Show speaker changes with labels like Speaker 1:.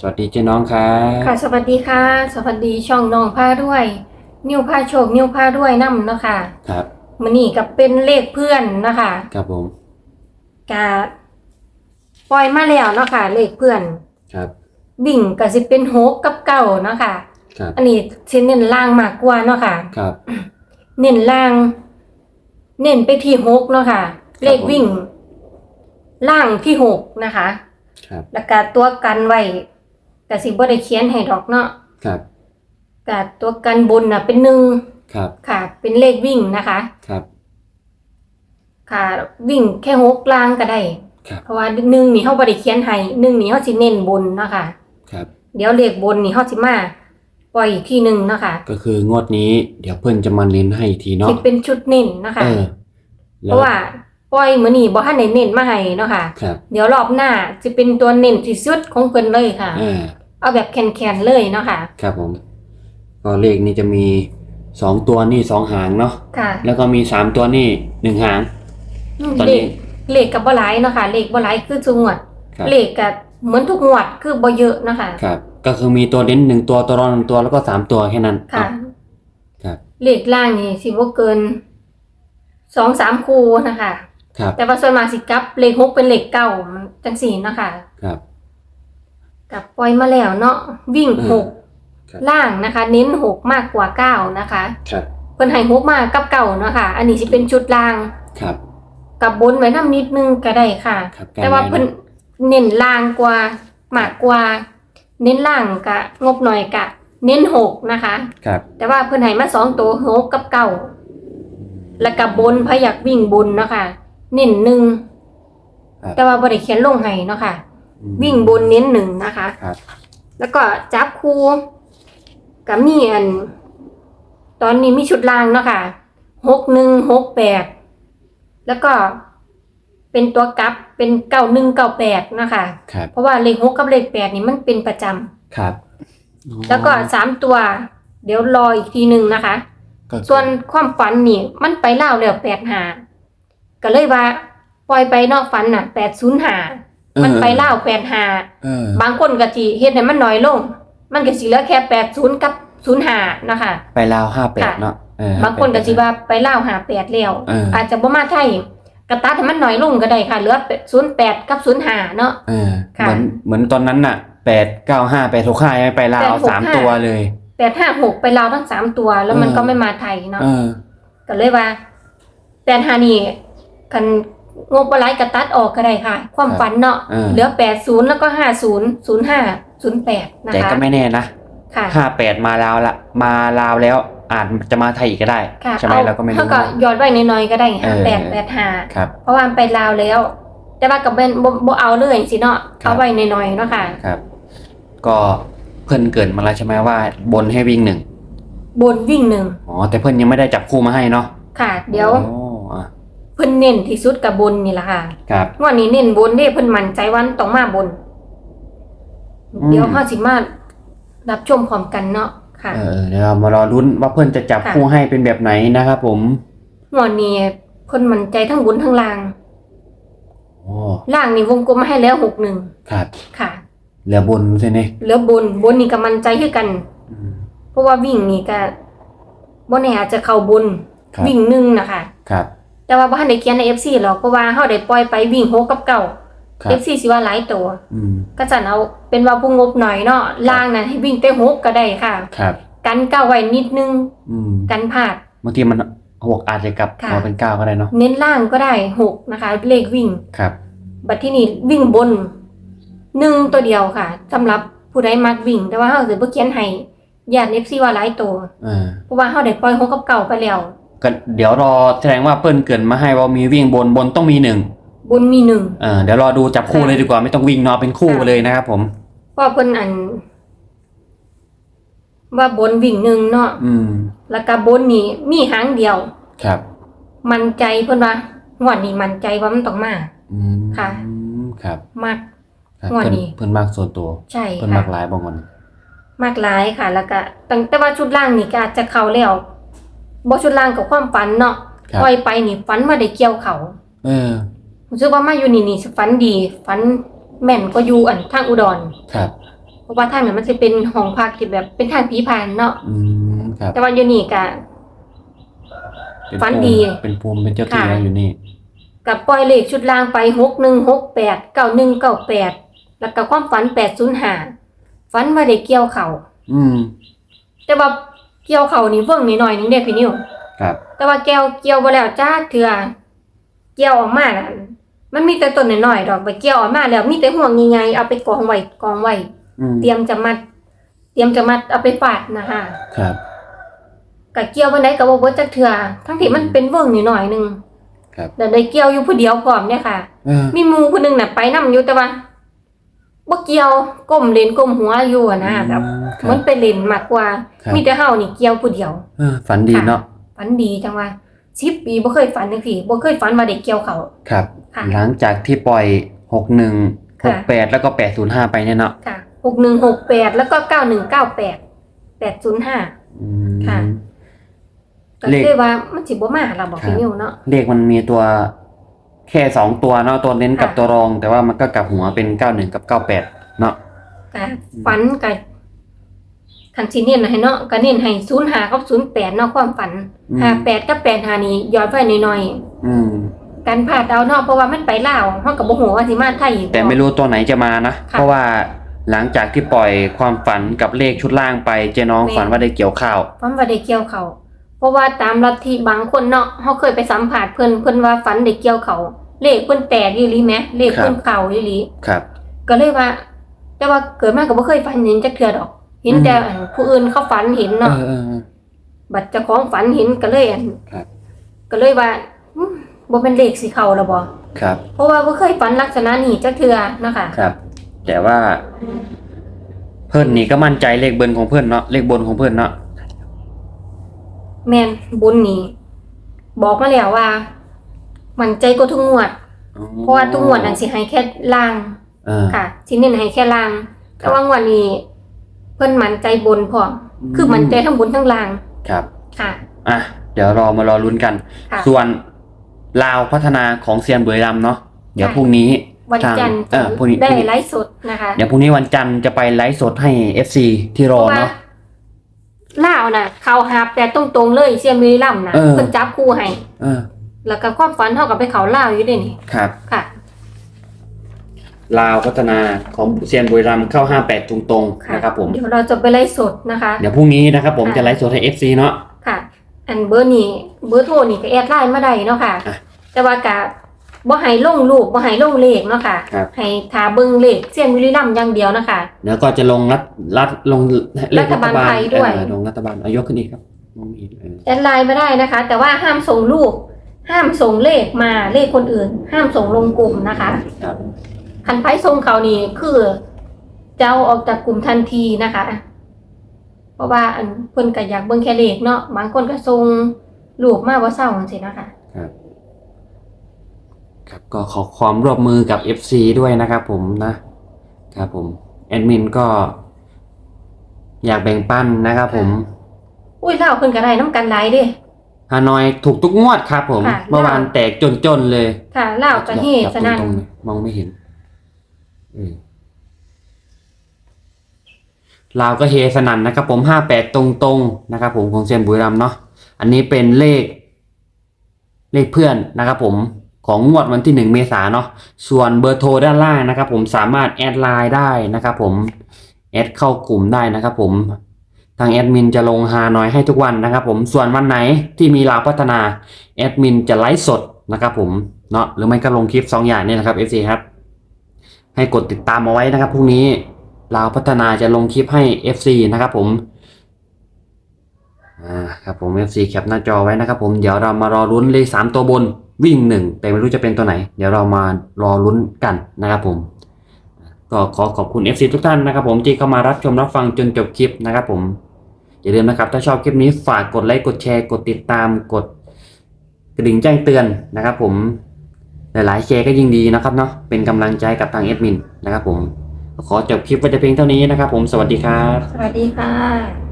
Speaker 1: สวัสดีเจ๊น้องครับ
Speaker 2: ค่ะ สวัสดีค่ะ สวัสดีช่องน้องผ้าด้วย นิวผ้าโชค นิวผ้าด้วยน้ำเนาะค่ะ
Speaker 1: ครับ
Speaker 2: มันนี่กับเป็นเลขเพื่อนเนาะคะ
Speaker 1: ครับผม
Speaker 2: กะปล่อยมาแล้วเนาะค่ะ เลขเพื่อน
Speaker 1: ครับ
Speaker 2: บิ่งก็สิเป็นหกกับเก้าเนาะค่ะ
Speaker 1: ครับ
Speaker 2: อันนี้เช่นเน้นล่างมากกว่าเนาะค่ะ
Speaker 1: ครับ
Speaker 2: เน้นล่าง เน้นไปที่หกเนาะค่ะ เลขวิ่ง ล่างที่หกนะคะ
Speaker 1: ครับ
Speaker 2: แล้วก็ตัวกันไว้ ก็สิบ่ได้เขียนให้ดอกเนาะ
Speaker 1: ครับ
Speaker 2: กับตัวกันบนน่ะเป็นหนึ่ง
Speaker 1: ครับ
Speaker 2: ค่ะ เป็นเลขวิ่งนะคะ
Speaker 1: ครับ
Speaker 2: ค่ะ วิ่งแค่หกลางก็ได้
Speaker 1: ครับ
Speaker 2: เพราะว่าหนึ่งนี่เขาบริเขียนให้หนึ่งนี่เขาสิเน้นบนเนาะคะ
Speaker 1: ครับ
Speaker 2: เดี๋ยวเลขบนนี่เขาสิมาปล่อยอีกทีหนึ่งเนาะคะ
Speaker 1: ก็คืองวดนี้เดี๋ยวเพื่อนจะมาเน้นให้อีกทีเนาะ
Speaker 2: สิเป็นชุดเน้นเนาะคะ
Speaker 1: เออ
Speaker 2: เพราะว่า ปล่อยมือนี่บ่ทันได้เน้นมาให้เนาะค่ะ
Speaker 1: ครับ
Speaker 2: เดี๋ยวรอบหน้าจะเป็นตัวเน้นที่สุดของเพิ่นเลยค่ะ
Speaker 1: เออ
Speaker 2: เอาแบบแคนๆเลยเนาะค่ะ
Speaker 1: ครับผม ก็เลขนี้จะมีสองตัวนี่สองหางเนาะ
Speaker 2: ค่ะ
Speaker 1: แล้วก็มีสามตัวนี่หนึ่งหางตอน
Speaker 2: เล
Speaker 1: นี้
Speaker 2: ขเลขกับบ่หลายเนาะค่ะ เลขบ่หลายคือทุกงวด
Speaker 1: ครับ
Speaker 2: เลขกับเหมือนทุกงวดคือบ่เยอะเนาะค่ะ
Speaker 1: ครับ ก็คือมีตัวเน้นหนึ่งตัวตัวรองหนึ่งตัวแล้วก็สามตัวแค่นั้น
Speaker 2: ค่ะ
Speaker 1: เนา ครับ
Speaker 2: เลขล่างนี่สิบ่เกินสองสามคู่นะคะ
Speaker 1: ครับ
Speaker 2: แต่ว่าส่วนมากสิกลับเลขหกเป็นเลขเก้ามันจังสี่เนาะค่ะ
Speaker 1: ครับ
Speaker 2: กลับปล่อยมาแล้วเนาะวิ่ง
Speaker 1: อืม
Speaker 2: หก
Speaker 1: ครับ
Speaker 2: ล่างนะคะ เน้นหกมากกว่าเก้านะคะ
Speaker 1: ครับ
Speaker 2: เพิ่นให้หกมากกับเก้าเนาะค่ะ อันนี้สิเป็นชุดล่าง
Speaker 1: ครับ
Speaker 2: กับบนไว้น้ำนิดนึงก็ได้ค่ะ
Speaker 1: ครับ
Speaker 2: แต่ว่าเพิ่นเน้นล่างกว่ามากกว่า เน้นล่างกะงบหน่อยกะ เน้นหกนะคะ
Speaker 1: ครับ
Speaker 2: แต่ว่าเพิ่นให้มาสองตัวหกกับเก้าแล้วกับบนพอยากวิ่งบนเนาะค่ะ เน้นหนึ่ง
Speaker 1: ครับ
Speaker 2: แต่ว่าบริเขียนลงให้เนาะค่ะ
Speaker 1: อืม
Speaker 2: วิ่งบนเน้นหนึ่งนะคะ
Speaker 1: ครับ
Speaker 2: แล้วก็จับคู่กับมีอัน ตอนนี้มีชุดล่างเนาะค่ะหกหนึ่งหกแปดแล้วก็เป็นตัวกลับเป็นเก้าหนึ่งเก้าแปดนะคะ
Speaker 1: ครับ
Speaker 2: เพราะว่าเลขหกกับเลขแปดนี่มันเป็นประจำ
Speaker 1: ครับ
Speaker 2: แล้วก็สามตัว เดี๋ยวรออีกทีหนึ่งนะคะ
Speaker 1: ก็คือ
Speaker 2: ส่วนความฝันนี่มันไปเล่าวแล้วแปดหา ก็เลยว่า ปล่อยไปนอกฝันน่ะแปดศูนย์หามันไปเล่าวแปดหา
Speaker 1: เออบา
Speaker 2: งคนก็สิเฮ็ดให้มันน้อยลง มันก็สิเหลือแค่แปดศูนย์กับศูนย์หานะคะ
Speaker 1: ไปลาวห้าแปด
Speaker 2: ค่ะ
Speaker 1: เนาะเออบา
Speaker 2: งคนก็สิว่าไปเล่าวหาแปดแล้ว
Speaker 1: เอออ
Speaker 2: อาจจะบ่มาไทยกระตัดให้มันน้อยลงก็ได้ค่ะเหลือศูนย์แปดกับศูนย์หาเนาะ
Speaker 1: เออ
Speaker 2: ค่ะ
Speaker 1: เหมือนเหมือนตอนนั้นน่ะแปดเก้าห้าแปดหกห้าไปลาว
Speaker 2: 865
Speaker 1: สามตัวเลย
Speaker 2: แปดห้าหกไปลาวทั้งสามตัว แล้วมัน
Speaker 1: เออ
Speaker 2: ก็ไม่มาไทยเนาะ
Speaker 1: เออ
Speaker 2: ก็เลยว่าแปดหานี่ คันงบอะไรกระตัดออกก็ได้ค่ะ ความฝันเนาะ
Speaker 1: เออ
Speaker 2: เหลือแปดศูนย์แล้วก็ห้าศูนย์ศูนย์ห้าศูนย์แปดนะ
Speaker 1: แต่
Speaker 2: คะ
Speaker 1: ก็ไม่แน่นะ
Speaker 2: ค่ะ
Speaker 1: ห้าแปดมาลาวละมาลาวแล้วอาจจะมาไทยอีกก็ได้
Speaker 2: ค่ะ
Speaker 1: ใช่ไหม
Speaker 2: เอา
Speaker 1: เราก็ไม่
Speaker 2: เขา
Speaker 1: รู้
Speaker 2: ก็ยอดไว้น้อยๆก็ได้
Speaker 1: เอ
Speaker 2: ห้า
Speaker 1: อ
Speaker 2: แปดแปดห้า
Speaker 1: ครับ
Speaker 2: เพราะว่ามันไปลาวแล้ว แต่ว่ากับเป็นบ่บ่เอาเลยสิเนาะ
Speaker 1: ครับ
Speaker 2: เอาไว้น้อยๆเนาะค่ะ
Speaker 1: ครับ ก็เพื่อนเกรินมาแล้วใช่ไหมว่า บนให้วิ่งหนึ่ง
Speaker 2: บนวิ่งหนึ่ง
Speaker 1: อ๋อแต่เพื่อนยังไม่ได้จับคู่มาให้เนาะ
Speaker 2: ค่ะ เดี๋ยว
Speaker 1: โอ้อะ
Speaker 2: เพิ่นเน้นที่สุดกับบนนี่แหละค่ะ
Speaker 1: ครับ
Speaker 2: งวันนี้เน้นบนเด้เพิ่นมั่นใจว่ามันต้องมาบน
Speaker 1: อืม
Speaker 2: เดี๋ยวเฮาสิมารับชมพร้อมกันเนาะค่ะ
Speaker 1: เออเดี๋ยวเรามารอลุ้นว่าเพื่อนจะจับ
Speaker 2: ค่ะ
Speaker 1: คู่ให้เป็นแบบไหนนะครับผม
Speaker 2: งวดนี้เพิ่นมั่นใจทั้งบนทั้งล่าง
Speaker 1: โอ้
Speaker 2: ล่างนี่วงกลมมาให้แล้วหกหนึ่ง
Speaker 1: ครับ
Speaker 2: ค่ะ
Speaker 1: เหลือบนใช่ไหม
Speaker 2: เหลือบนบนนี่ก็มั่นใจคือกัน
Speaker 1: อืม
Speaker 2: เพราะว่าวิ่งนี่ก็บ่แน่อาจจะเข้าบน
Speaker 1: ครับ
Speaker 2: วิ่งหนึ่งนะคะ
Speaker 1: ครับ
Speaker 2: แต่ว่าบ่ทันได้เขียนใน FC หรอกเพราะว่าเฮาได้ปล่อยไปวิ่งหกกับเก้า
Speaker 1: ครับ
Speaker 2: FC สิว่าหลายตัว
Speaker 1: อืม
Speaker 2: ก็จะเอาเป็นว่าผู้งบหน่อยเนาะล่างนั้นให้วิ่งแต่หกก็ได้ค่ะ
Speaker 1: ครับ
Speaker 2: กันเก้าไว้นิดนึง
Speaker 1: อืม
Speaker 2: กันพลาด
Speaker 1: บางทีมันหกอาจจะกลับ
Speaker 2: ค่ะ
Speaker 1: มาเป็นเก้าก็ได้เนาะ
Speaker 2: เน้นล่างก็ได้หกนะคะ เลขวิ่ง
Speaker 1: ครับ
Speaker 2: บัดที่นี่วิ่งบนหนึ่งตัวเดียวค่ะสำหรับผู้ใดมักวิ่ง แต่ว่าเฮาสิบ่เขียนให้ญาติ FC ว่าหลายตัว
Speaker 1: เออ
Speaker 2: เพราะว่าเฮาได้ปล่อยหกกับเก้าไปแล้ว
Speaker 1: ก็เดี๋ยวรอแสดงว่าเปิ้ลเกรินมาให้ว่ามีวิ่งบนบนต้องมีหนึ่ง
Speaker 2: บนมีหนึ่ง
Speaker 1: เออเดี๋ยวรอดูจับคู่
Speaker 2: ค่ะ
Speaker 1: เลยดีกว่าไม่ต้องวิ่งเนอะเป็นคู่
Speaker 2: ค่ะ
Speaker 1: เลยนะครับผม
Speaker 2: เพราะเพิ่นอัน ว่าบนวิ่งหนึ่งเนาะ
Speaker 1: อืม
Speaker 2: แล้วก็บนนี่มีหางเดียว
Speaker 1: ครับ
Speaker 2: มั่นใจเพิ่นว่างวดนี้มั่นใจว่ามันต้องมา
Speaker 1: อืม
Speaker 2: ค่ะ
Speaker 1: ครับ
Speaker 2: มาก
Speaker 1: ครับ
Speaker 2: งวด
Speaker 1: เพิ่น
Speaker 2: นี้
Speaker 1: เพิ่นมากส่วนตัว
Speaker 2: ใช่
Speaker 1: เพิ่น
Speaker 2: ค่ะ
Speaker 1: มากหลายบางคน
Speaker 2: มากหลายค่ะ แล้วก็ตั้งแต่ว่าชุดล่างนี่ก็อาจจะเข้าแล้ว บ่ชุดล่างกับความฝันเนาะ
Speaker 1: ครับ
Speaker 2: ปล่อยไปนี่ฝันว่าได้เกี่ยวเขา
Speaker 1: เออ
Speaker 2: รู้สึกว่ามาอยู่นี่นี่ฝันดีฝันแม่นก็อยู่อันทางอุดร
Speaker 1: ครับ
Speaker 2: ราะว่าทางนั้นมันจะเป็นห้องพักที่แบบเป็นทางผีผ่านเนาะ
Speaker 1: อืมครับ
Speaker 2: แต่ว่าอยู่นี่ก็
Speaker 1: เป็น
Speaker 2: ฝัน
Speaker 1: ภูมิ
Speaker 2: ดี
Speaker 1: เป็นภูมิเป็นเจ้าที่
Speaker 2: ค่ะ
Speaker 1: แล้วอยู่นี่
Speaker 2: กับปล่อยเลขชุดล่างไปหกหนึ่งหกแปดเก้าหนึ่งเก้าแปดแล้วก็ความฝันแปดศูนย์ห้าฝันว่าได้เกี่ยวเขา
Speaker 1: อืม
Speaker 2: แต่ว่า เกี่ยวเขานี่เบิ่งนิดหน่อยนึงเด็กพี่นิว
Speaker 1: ครับ
Speaker 2: แต่ว่าแก้วเกี่ยวบ่แล้วจ้าเถื่อเกี่ยวออกมาน่ะมันมีแต่ต้นน้อยๆดอกไปเกี่ยวออกมาแล้วมีแต่ห่วงใหญ่ๆเอาไปกองไว้กองไว้
Speaker 1: อืม
Speaker 2: เตรียมจะมัด เตรียมจะมัดเอาไปฝาดนะคะ
Speaker 1: ครับ
Speaker 2: ก็เกี่ยวบันไดก็บ่เบิดจักเถื่อทั้งที่มันเป็นเบิ่งนิดหน่อยนึง
Speaker 1: ครับ
Speaker 2: แต่ได้เกี่ยวอยู่ผู้เดียวพร้อมเนี่ยค่ะ
Speaker 1: เออ
Speaker 2: มีหมูคนหนึ่งน่ะไปนํอยู่แต่ว่า บ่เกี่ยวก้มเลนก้มหัวอยู่อะนะแบบ
Speaker 1: อืค
Speaker 2: มั
Speaker 1: รับ
Speaker 2: นเป็นเลนมากกว่า
Speaker 1: ครับ
Speaker 2: มีแต่เฮานี่เกี่ยวผู้เดียว
Speaker 1: เออฝันดีเนาะ
Speaker 2: ฝันดีจังว่า10ปีบ่เคยฝันจังซี่บ่เคยฝันว่าได้เกี่ยวเขา
Speaker 1: ครับ
Speaker 2: ค่ะ
Speaker 1: หลังจากที่ปล่อยหกหนึ่งห
Speaker 2: ค่ะ
Speaker 1: กแปดแล้วก็แปดศูนย์ห้าไปเนี่ยเนาะ
Speaker 2: ค่ะ6168แล้วก็9198 805
Speaker 1: อืม
Speaker 2: ค่ะ ก็
Speaker 1: เลข
Speaker 2: เลยว่ามันสิบ่มาล่ะบอก
Speaker 1: ครับ
Speaker 2: พี่นิวเนาะ
Speaker 1: เลขมันมีตัว แค่สองตัวเนาะตัวเน้นกับ
Speaker 2: ค่ะ
Speaker 1: ตัวรอง แต่ว่ามันก็กลับหัวเป็นเก้าหนึ่งกับเก้าแปดเนาะ
Speaker 2: ก็ฝันก็คันสิเน้นให้เนาะก็เน้นให้05กับ08เนาะความฝัน
Speaker 1: อืม
Speaker 2: 58กับ85นี่ย้อนไว้หน่อย
Speaker 1: อืม
Speaker 2: ๆกันพลาดเอาเนาะเพราะว่ามันไปลาวเฮาก็บ่ฮู้ว่าสิมาไทยอีกบ่
Speaker 1: แต่ไม่รู้ตัวไหนจะมานะ
Speaker 2: ค่ะ
Speaker 1: เพราะว่าหลังจากที่ปล่อยความฝันกับเลขชุดล่างไปเจ๊น้อง
Speaker 2: แม่
Speaker 1: ฝันว่าได้เกี่ยวข้าว
Speaker 2: ฝันว่าได้เกี่ยวเขา เพราะว่าตามลัทธิบางคนเนาะเฮาเคยไปสัมภาษณ์เพิ่นเพิ่นว่าฝันได้เกี่ยวเขาเลขเพิ่นแตกอีหลีแหมเลขเพิ่นเข้าอีหลี
Speaker 1: ครับ
Speaker 2: ก็เลยว่า แต่ว่าเกิดมาก็บ่เคยฝันเห็นจักเทื่อดอก เห็น
Speaker 1: อืม
Speaker 2: แต่อันผู้อื่นเขาฝันเห็น
Speaker 1: เอ
Speaker 2: เนาะ
Speaker 1: อเออเออ
Speaker 2: บัดเจ้าของฝันเห็นก็เลยอัน
Speaker 1: ครับ
Speaker 2: ก็เลยว่าอืมบ่เป็นเลขสิเข้าแล้วบ่
Speaker 1: ครับ
Speaker 2: เพราะว่าบ่เคยฝันลักษณะนี้จักเทื่อเนาะค่ะ
Speaker 1: ครับ แต่ว่า เพื่อนนี่ก็มั่นใจเลขเบิร์นของเพื่อนเนาะเลขบนของเพื่อนเนาะ
Speaker 2: แม่นบุญนี่บอกมาแล้วว่า มันใจก็ทุกงวด
Speaker 1: อ๋อ
Speaker 2: เพราะว่าทุกงวดนั้นสิให้แค่ล่าง
Speaker 1: เออ
Speaker 2: ค่ะสิเน้นให้แค่ล่าง
Speaker 1: ครับ
Speaker 2: แต่ว่างวดนี้ เพิ่นมั่นใจบนพร้อมคือมั่นใจทั้งบนทั้งล่าง
Speaker 1: ครับ
Speaker 2: ค่ะ
Speaker 1: อะ เดี๋ยวรอมารอลุ้นกัน
Speaker 2: ค่ะ
Speaker 1: ส่วนลาวพัฒนาของเซียนบุรีรัมย์เนาะ เดี๋ยว
Speaker 2: ค่ะ
Speaker 1: พรุ่งนี้
Speaker 2: วันจันทร์
Speaker 1: เออพรุ่งนี้
Speaker 2: ได้ไลฟ์สดนะคะ
Speaker 1: เดี๋ยวพรุ่งนี้วันจันทร์จะไปไลฟ์สดให้ FC ที่รอเนาะ
Speaker 2: ล่าวน่ะเขาหาบแต่ตรงๆเลยเซียนบุรีรัมย์นะ
Speaker 1: เออ
Speaker 2: เพิ่นจับคู่ให้
Speaker 1: เออ
Speaker 2: แล้วก็ความฝันเท่ากับไปเขาล่าวอยู่เด้นี่
Speaker 1: ครับ
Speaker 2: ค่ะ
Speaker 1: ลาวพัฒนาของเซียนบุรีรัมย์เข้า 58ตรงๆนะครับผม
Speaker 2: เดี๋ยวเราจะไปไลฟ์สดนะคะ
Speaker 1: เดี๋ยวพรุ่งนี้นะครับผม
Speaker 2: ค่ะ
Speaker 1: จะไลฟ์สดให้ FC เนาะ
Speaker 2: ค่ะ อันเบอร์นี่เบอร์โทรนี่ก็แอดไลน์มาได้เนาะค่ะ
Speaker 1: อะ
Speaker 2: แต่ว่ากะ บ่ให้ลงรูปบ่ให้ลงเลขเนาะค่ะ
Speaker 1: ครับ
Speaker 2: ให้ทาเบิ่งเลขเซียนบุรีรัมย์อย่างเดียวนะคะ
Speaker 1: เดี๋ยวก็จะลงรัฐรัฐลงเลขรัฐบาล
Speaker 2: รัฐบาลไทยด้วย
Speaker 1: เออลงรัฐบาลเอายกขึ้นอีกครับมองไม่เห็นเออ
Speaker 2: แอดไลน์มาได้นะคะ แต่ว่าห้ามส่งรูป ห้ามส่งเลขมาเลขคนอื่น ห้ามส่งลงกลุ่มนะคะ
Speaker 1: ครับ
Speaker 2: คันไพ่ส่งเขานี่คือจะเอาออกจากกลุ่มทันทีนะคะ เพราะว่าอันเพิ่นก็อยากเบิ่งแค่เลขเนาะบางคนก็ส่งรูปมาว่าเศร้าจังซี่นะคะ
Speaker 1: ครับ ครับก็ขอความร่วมมือกับ FC ด้วยนะครับผมนะครับผมแอดมินก็ อยากแบ่งปันนะครับผม
Speaker 2: อุ้ยเล่าเพิ่นก็ได้น้ำกันหลายเด้
Speaker 1: ฮานอยถูกทุกงวดครับ ผม
Speaker 2: ค่ะ
Speaker 1: เมื่อวานแตกจนๆเลย
Speaker 2: ค่ะเล่าก็เฮสนั่น
Speaker 1: จับตรงๆเลยมองไม่เห็นเออลาวก็เฮสนั่นนะครับ ผมห้าแปดตรงๆนะครับ ผมของเซียนบุรีรัมย์เนาะอันนี้เป็นเลข เลขเพื่อนนะครับ ผม ของงวดวันที่หนึ่งเมษาเนาะส่วนเบอร์โทรด้านล่างนะครับผมสามารถแอดไลน์ได้นะครับผมแอดเข้ากลุ่มได้นะครับผมทางแอดมินจะลงฮานอยให้ทุกวันนะครับผมส่วนวันไหนที่มีลาวพัฒนาแอดมินจะไลฟ์สดนะครับผมเนาะหรือไม่ก็ลงคลิปสองอย่างนี่นะครับ FC ครับให้กดติดตามเอาไว้นะครับพรุ่งนี้ลาวพัฒนาจะลงคลิปให้ FC นะครับผมอ่าครับผม FC แคปหน้าจอไว้นะครับผมเดี๋ยวเรามารอลุ้นเลขสามตัวบน วิ่งหนึ่งแต่ไม่รู้จะเป็นตัวไหน เดี๋ยวเรามารอลุ้นกันนะครับผม ก็ขอขอบคุณ FC ทุกท่านนะครับผมที่เข้ามารับชมรับฟังจนจบคลิปนะครับผม อย่าลืมนะครับ ถ้าชอบคลิปนี้ฝากกดไลค์กดแชร์กดติดตามกดกระดิ่งแจ้งเตือนนะครับผมหลายๆแชร์ก็ยิ่งดีนะครับเนาะเป็นกำลังใจกับทางแอดมินนะครับผมขอจบคลิปไว้แต่เพียงเท่านี้นะครับผมสวัสดีครับ
Speaker 2: สวัสดีค่ะ